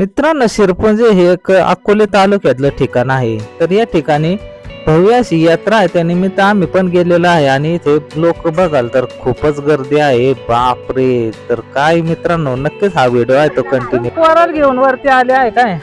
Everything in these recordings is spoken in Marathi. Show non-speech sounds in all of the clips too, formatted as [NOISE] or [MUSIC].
मित्रांनो शिरपुंजे हे एक अकोले तालुक्यातलं ठिकाण आहे. तर या ठिकाणी भव्य अशी यात्रा आहे. त्यानिमित्त आम्ही पण गेलेलो आहे आणि इथे लोक बघाल तर खूपच गर्दी आहे. बापरे! तर काय मित्रांनो नक्कीच हा व्हिडिओ आहे तो कंटिन्यू पोराला घेऊन वरती आले आहे काय?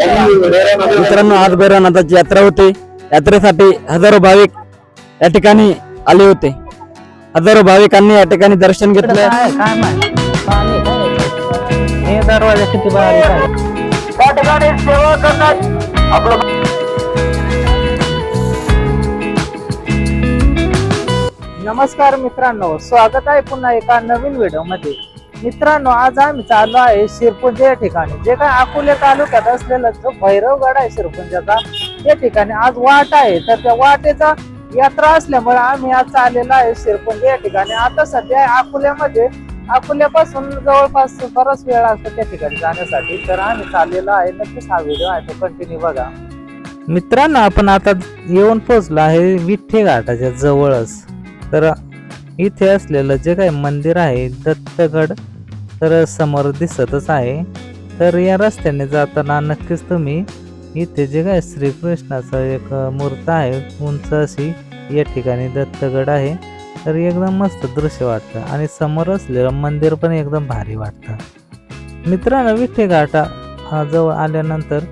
मित्रांनो आज भैरवनाथाची यात्रा होती. यात्रेसाठी हजारो भाविक या ठिकाणी आले होते. हजारो भाविकांनी या ठिकाणी दर्शन घेतलं हो. दरवाजा किती नमस्कार मित्रांनो स्वागत आहे पुन्हा एका नवीन व्हिडिओमध्ये मित्रांनो आज आम्ही चाललो आहे शिरपुंजे या ठिकाणी जे काय अकोले तालुक्यात असलेला जो भैरवगड आहे शिरपुंजाचा या ठिकाणी आज वाट आहे. तर त्या वाटेचा यात्रा असल्यामुळे आम्ही आज आलेलो आहे शिरपुंजे या ठिकाणी. आता सध्या अकोल्यामध्ये अकोल्यापासून जवळपास बराच वेळ असतो त्या ठिकाणी जाण्यासाठी. तर आम्ही चाललेलो आहे. नक्कीच हा व्हिडिओ आहे. तो कंटिन्यू बघा. मित्रांनो आपण आता येऊन पोहोचलो आहे विठ्ठे घाटाच्या जवळच. तर इथे असलेलं जे काही मंदिर आहे दत्तगड तर समोर दिसतच आहे. तर या रस्त्याने जाताना नक्कीच तुम्ही इथे जे काय श्रीकृष्णाचं एक मूर्त आहे उंच अशी या ठिकाणी दत्तगड आहे. तर एकदम मस्त दृश्य वाटतं आणि समोर असलेलं मंदिर पण एकदम भारी वाटतं. मित्रांनो विठ्ठे घाटा हा जवळ आल्यानंतर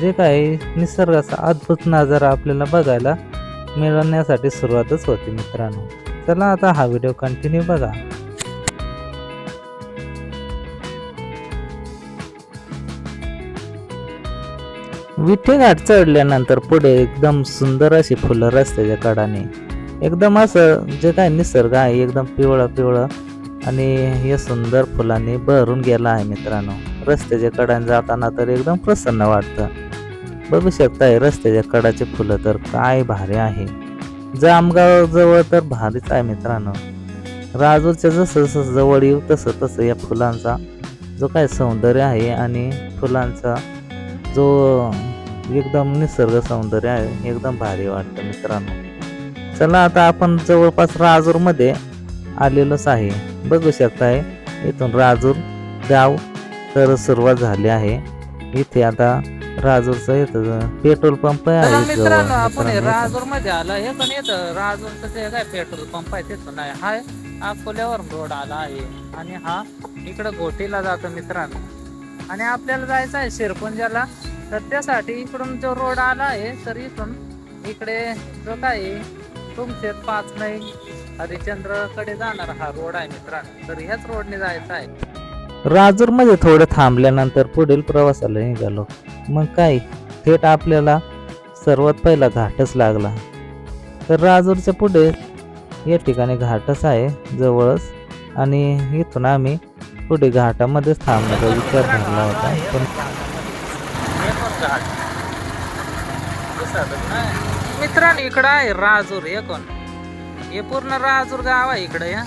जे काही निसर्गाचा अद्भुत नजारा आपल्याला बघायला मिळवण्यासाठी सुरुवातच होती मित्रांनो. चला आता हा व्हिडिओ कंटिन्यू बघा. विठेघाट चढल्यानंतर पुढे एकदम सुंदर अशी फुलं रस्त्याच्या कडाने एकदम असं जे काय निसर्ग आहे एकदम पिवळं पिवळं आणि हे सुंदर फुलांनी भरून गेला आहे मित्रांनो. रस्त्याच्या कडाने जाताना तर एकदम प्रसन्न वाटतं. बघू शकताय रस्त्याच्या कडाचे फुलं तर काय भारी आहे. जामगाव जवळ तर भारीच आहे मित्रांनो. राजूरच्या जसं जसं जवळ येऊ तसं तसं या फुलांचा जो काय सौंदर्य आहे आणि फुलांचा जो एकदम निसर्ग सौंदर्य आहे. एकदम भारी वाटतं मित्रांनो. चला आता आपण जवळपास राजूरमध्ये आलेलोच आहे. बघू शकताय इथून राजूर गाव तर सुरुवात झाली आहे. इथे आता राजूरचं इथं पेट्रोल पंप आहे. मित्रांनो आपण राजूरमध्ये आलं हे पण येतं राजूरचं ते काय पेट्रोल पंप आहे तिथून आहे. हा अकोल्यावर रोड आला आहे. आणि हा इकडं घोटीला जातो मित्रांनो. आणि आपल्याला जायचं आहे शिरपुंजाला. तर त्यासाठी इकडून जो रोड आला आहे तर इथून इकडे जो काही तुमचे पाच नाही हरिश्चंद्रकडे जाणार हा रोड आहे मित्रांनो. तर ह्याच रोडने जायचं आहे. राजूरमध्ये थोडं थांबल्यानंतर पुढील प्रवासाला निघालो. मग काय थेट आपल्याला सर्वात पहिला घाटच लागला. तर राजूरच्या पुढे या ठिकाणी घाटच आहे जवळच. आणि इथून आम्ही पुढे घाटामध्येच थांबण्याचा विचार धरला होता. पण मित्रांनो इकडं आहे राजूर हे कोण? हे पूर्ण राजूर गाव आहे इकडं या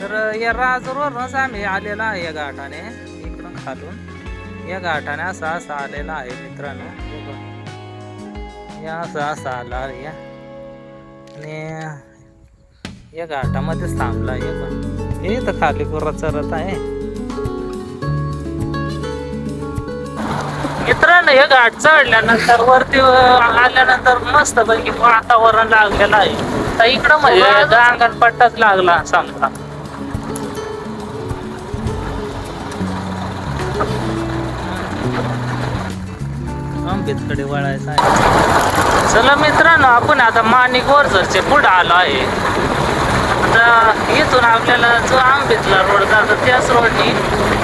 तर या राजूरवरूनच आम्ही आलेला आहे या घाटाने इकडून खालून. या घाटाने असं असं आलेला आहे मित्रांनो. या असं असं आला आहे या आणि या घाटामध्येच थांबला हे पण हे तर खाली पुरा चरत आहे. मित्रांनो हे घाट चढल्यानंतर वरती आल्यानंतर मस्त पैकी वातावरण लागलेलं आहे. तर इकडं म्हणजे अंगण पट्टाच लागला समजा वळायचं आहे. चला मित्रांनो आपण आता माणिक वरचरचे पुढे आलो आहे. आता इथून आपल्याला जो आंबेतला रोड जातो त्याच रोडनी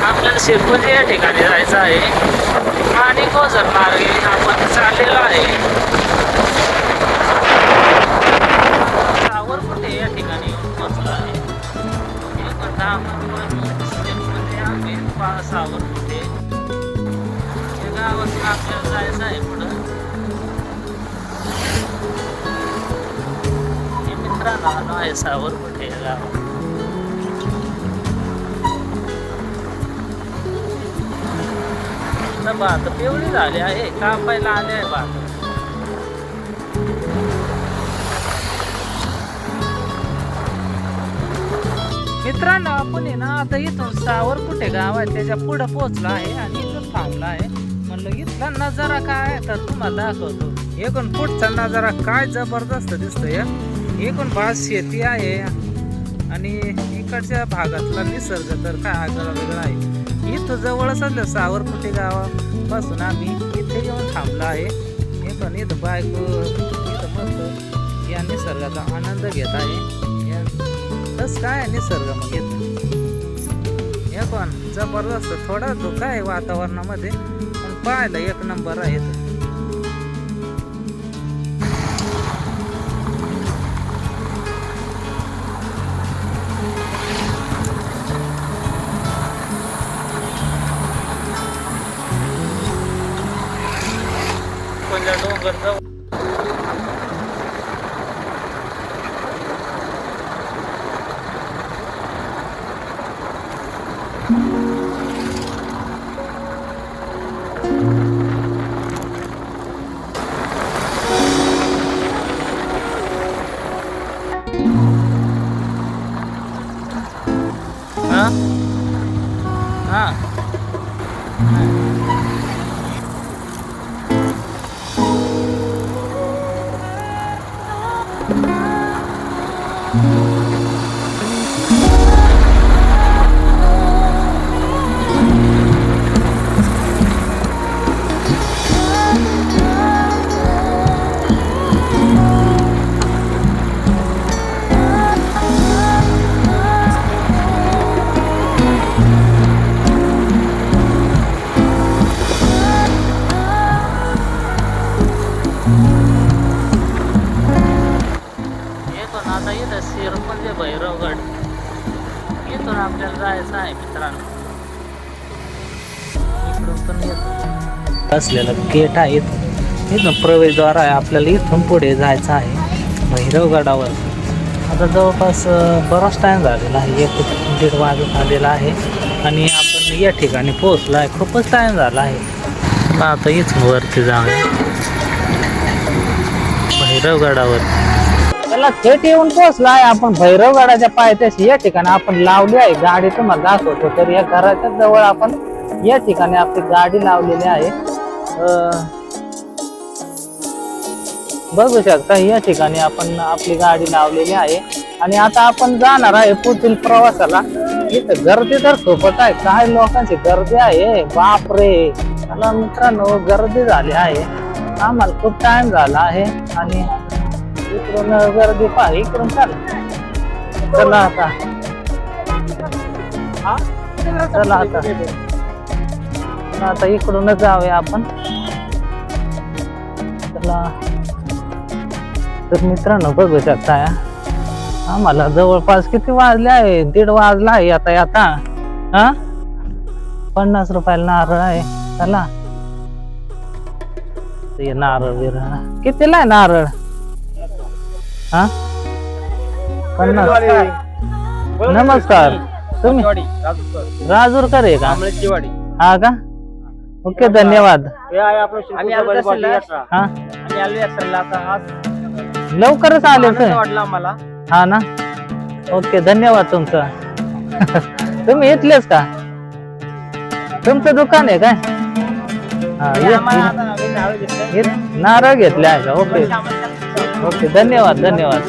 आपल्याला शिरपुंजी या ठिकाणी जायचं आहे. आणि गोजर मार्गे आपण चाललेलो आहे. सावर कुठे या ठिकाणी? येऊन आहे. सावर कुठे? या गावातून आपल्याला जायचं आहे पुढं. मित्रांना आलो आहे सावर कुठे या गावात? आता भात पिवळी झाली आहे. कापायला आले आहे भात मित्रांनो आपण आहे ना आता इथून सावर कुठे गाव आहे त्याच्या पुढे पोहोचला आहे आणि इथून थांबला आहे. म्हणलं इथला नजारा काय तर तुम्हाला दाखवतो. एकूण पुढचा नजारा काय जबरदस्त दिसतोय. एकूण भात शेती आहे. आणि इकडच्या भागातला निसर्ग तर काय आगळा वेगळा आहे. इथं जवळच असलं सावरकुटे गावापासून आम्ही इथे येऊन थांबलो आहे. हे पण इथं बायको इथं मस्त या निसर्गाचा आनंद घेत आहे. या तस काय निसर्ग मग इथं? हे पण जबरदस्त थोडा धोका आहे वातावरणामध्ये. पण पाहायला एक नंबर आहे पण येत असलेलं गेट आहे इथं इथून प्रवेशद्वार आहे. आपल्याला इथून पुढे जायचं आहे. भैरवगडावर आता जवळपास बराच टाईम झालेला आहे. एक दीड वाजून आलेला आहे. आणि आपण या ठिकाणी पोहोचलो आहे खूपच टाईम झाला आहे. मग आता इथून वरती जाऊया. भैरवगडावर त्याला थेट येऊन पोहोचला आहे आपण भैरवगडाच्या पायथ्याशी या ठिकाणी आपण लावली आहे. गाडी तुम्हाला दाखवतो. तर या घराच्या जवळ आपण या ठिकाणी आपली गाडी लावलेली आहे. बघू शकता या ठिकाणी आपण आपली गाडी लावलेली आहे. आणि आता आपण जाणार आहे पुढील प्रवासाला. इथं गर्दी तर खूपच आहे. काय लोकांची गर्दी आहे? बापरे. मला मित्रांनो गर्दी झाली आहे. आम्हाला खूप टाइम झाला आहे. आणि इकडून गर्दी पहा इकडून चला. चला आता. चला आता. आता इकडूनच जाऊया आपण. चला. तर मित्रांनो बघू शकता आम्हाला जवळपास किती वाजले आहे? दीड वाजला आहे आता आता. हा? पन्नास रुपयाला नारळ आहे. चला. ते नारळ बिरळ. कितीला आहे नारळ? हा? पन्नास. नमस्कार. तुम्ही राजूरकर आहे का? हा का? ओके धन्यवाद. आम्ही आलो तहसीलला. हा? आम्ही आलो यात्रेला आता आज. लवकरच आले आनंद होते. वाटला आम्हाला. हा ना? ओके धन्यवाद तुमचं. तुम्ही इथलेच का? तुमचं दुकान आहे काय? हा आणि ये- आम्हाला आता नवीन नारळ घेतलं. नारळ घेतले आहे का ओके ओके धन्यवाद धन्यवाद.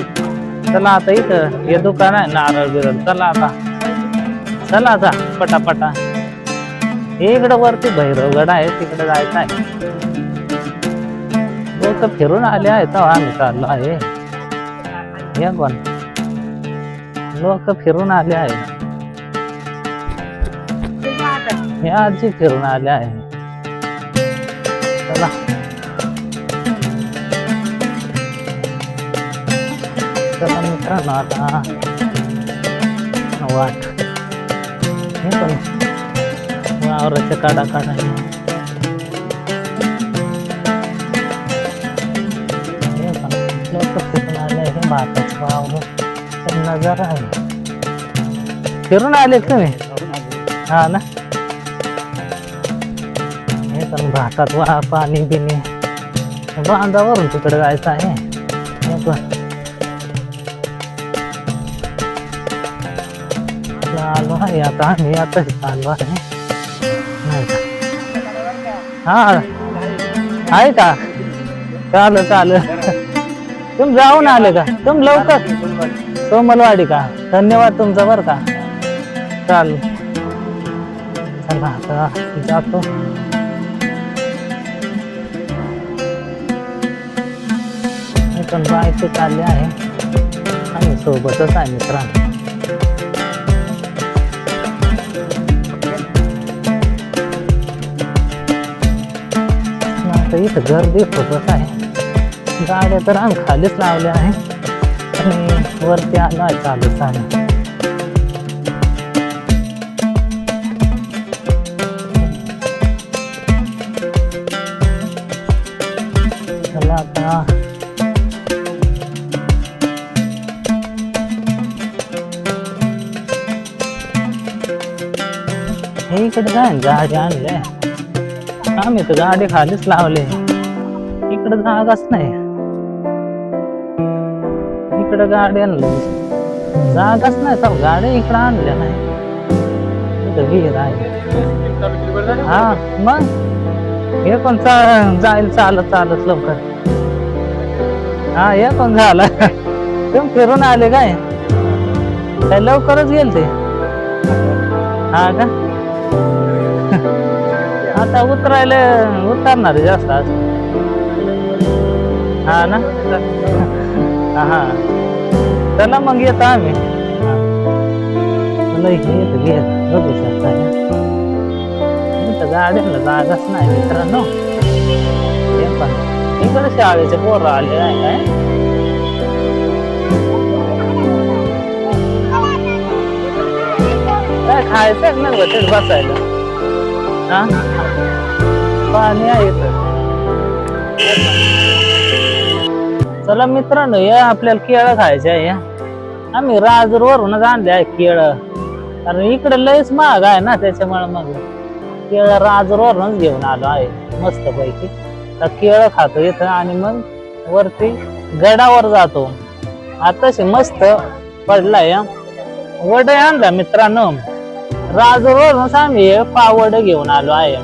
चला आता इथं हे दुकान आहे नारळ बिरळ. चला आता. चला आता पटापटा. हे इकडं वरती भैरवगड आहे तिकडे जायचं आहे. लोक फिरून आले आहेत हो, आम्ही चाललो आहे. हे कोण? लोक फिरून आले आहे हे आजी फिरून आले आहे चला. चला मित्रांनो आता वाट. हे पण वावराच्या काढा काढा. हे पण लोक फिरून आहे. फिरून आले तुम्ही? हा ना? हे पण भातात वा पाणी बिनी. बांधावरून तिकडे जायचं आहे. हे पण आलो आहे आता आम्ही आलो आहे. हा. आहे का? चालं चालेल. तुम्ही जाऊन आले का? तुम लवकर. सोमलवाडी का? धन्यवाद तुमचा बरं का. चाल चला आता जातो. पण बायको चालले आहे. आणि सोबतच आहे मित्रांनो. तर इथं गर्दी खूपच आहे. गाड्या तर आम्ही खालीच लावल्या आहे आणि वरती आला चालूच आहे. चला आता. हे इकडे काय गाडी आणले आम्ही तर गाडी खालीच लावले. इकडे जागाच नाही. इकडे गाडी आणली. जागाच नाही तर गाडी इकडे आणल्या नाही. इथं विहीर आहे. हा मग? हे पण चा- जाईल चालत चालत लवकर. हा हे पण झालं. तुम्ही फिरून आले काय? काय लवकरच गेल ते हा का? आता उतरायला उतरणार जास्त आज. हा ना? हा हा. चला मग येतो आम्ही. येतो घे बघू शकता गाड्यांना जागाच नाही मित्रांनो. हे पण. इकडे शाळेचे पोरं आले आहे काय? खायचं ना बसायला. हा पाणी आहे चला मित्रांनो या आपल्याला केळं खायचे आहे या. आम्ही राजूर वरूनच आणले आहे केळं. कारण इकडे लयच महाग आहे ना त्याच्यामुळे मग केळं राजूर वरूनच घेऊन आलो आहे मस्त पैकी तर केळं खातो इथं आणि मग वरती गडावर जातो. आताशी मस्त पडलाय हा. वडे आणला मित्रांनो. राजूरवरूनच आम्ही पावड घेऊन आलो आहे.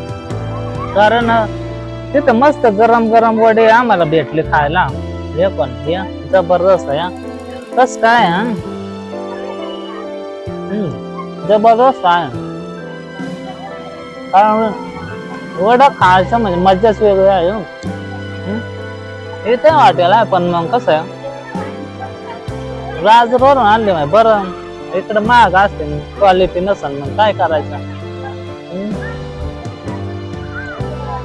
कारण तिथं मस्त गरम गरम वडे आम्हाला भेटले खायला. हे पण हे जबरदस्त आहे कस काय हा? जबरदस्त आहे. कारण वडा खायचं म्हणजे मज्जाच वेगळी आहे हो. इथे हॉटेल आहे पण मग कसं? आहे आणले माहिती बरं. इकडे महाग असते क्वालिटी नसेल मग काय करायचं?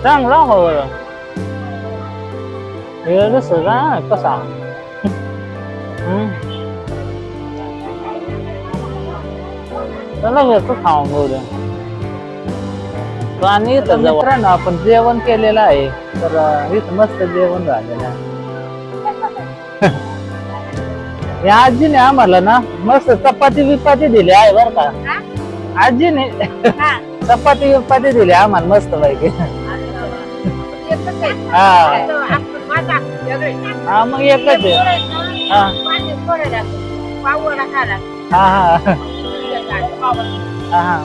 चांगला हो बरं. कसं? कसा चला घेतो खाऊन बोलूया आणि इथं मित्रांनो आपण जेवण केलेलं आहे. तर इथं मस्त जेवण झालेलं आहे. या आजीने आम्हाला ना मस्त चपाती बिपाती दिली आहे बर का. आजीने चपाती बिपाती दिली आम्हाला मस्त पैकी. हा. हा मग एकच आहे. हा. हा हा. हा हा.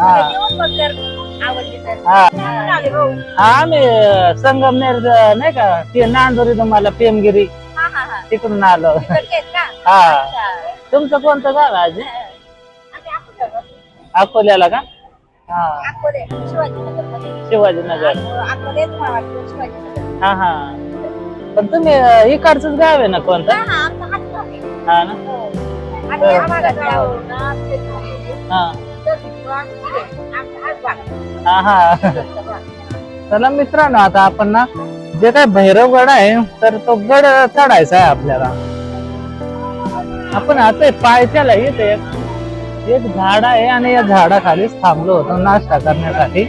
हा [LAUGHS] आम्ही संगमनेर ज- नाही का ते नांदोरी तुम्हाला पेमगिरी तिकडून आलो. हा. तुमचं कोणतं गाव आहे आजी? अकोल्याला का? हा. शिवाजीनगर. हा हा. पण तुम्ही अं, इकडचंच गाव आहे ना कोणतं? हा ना? हा. हा. हा चला मित्रांनो आता आपण ना जे काय भैरवगड आहे तर तो गड चढायचा आहे आपल्याला. आपण आता पायथ्याला येते एक एक झाड आहे आणि या झाडाखालीच थांबलो होतो नाश्ता करण्यासाठी.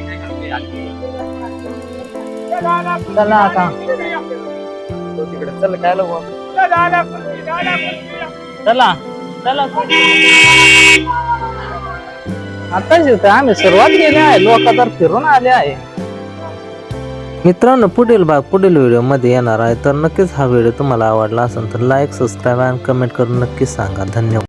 चला आता. चला चला. आताच येतो आम्ही सुरुवात केली आहे लोक तर फिरून आले आहे. मित्रांनो पुढील भाग पुढील व्हिडिओमध्ये येणार आहे. तर नक्कीच हा व्हिडिओ तुम्हाला आवडला असेल तर लाईक सबस्क्राईब आणि कमेंट करून नक्कीच सांगा. धन्यवाद.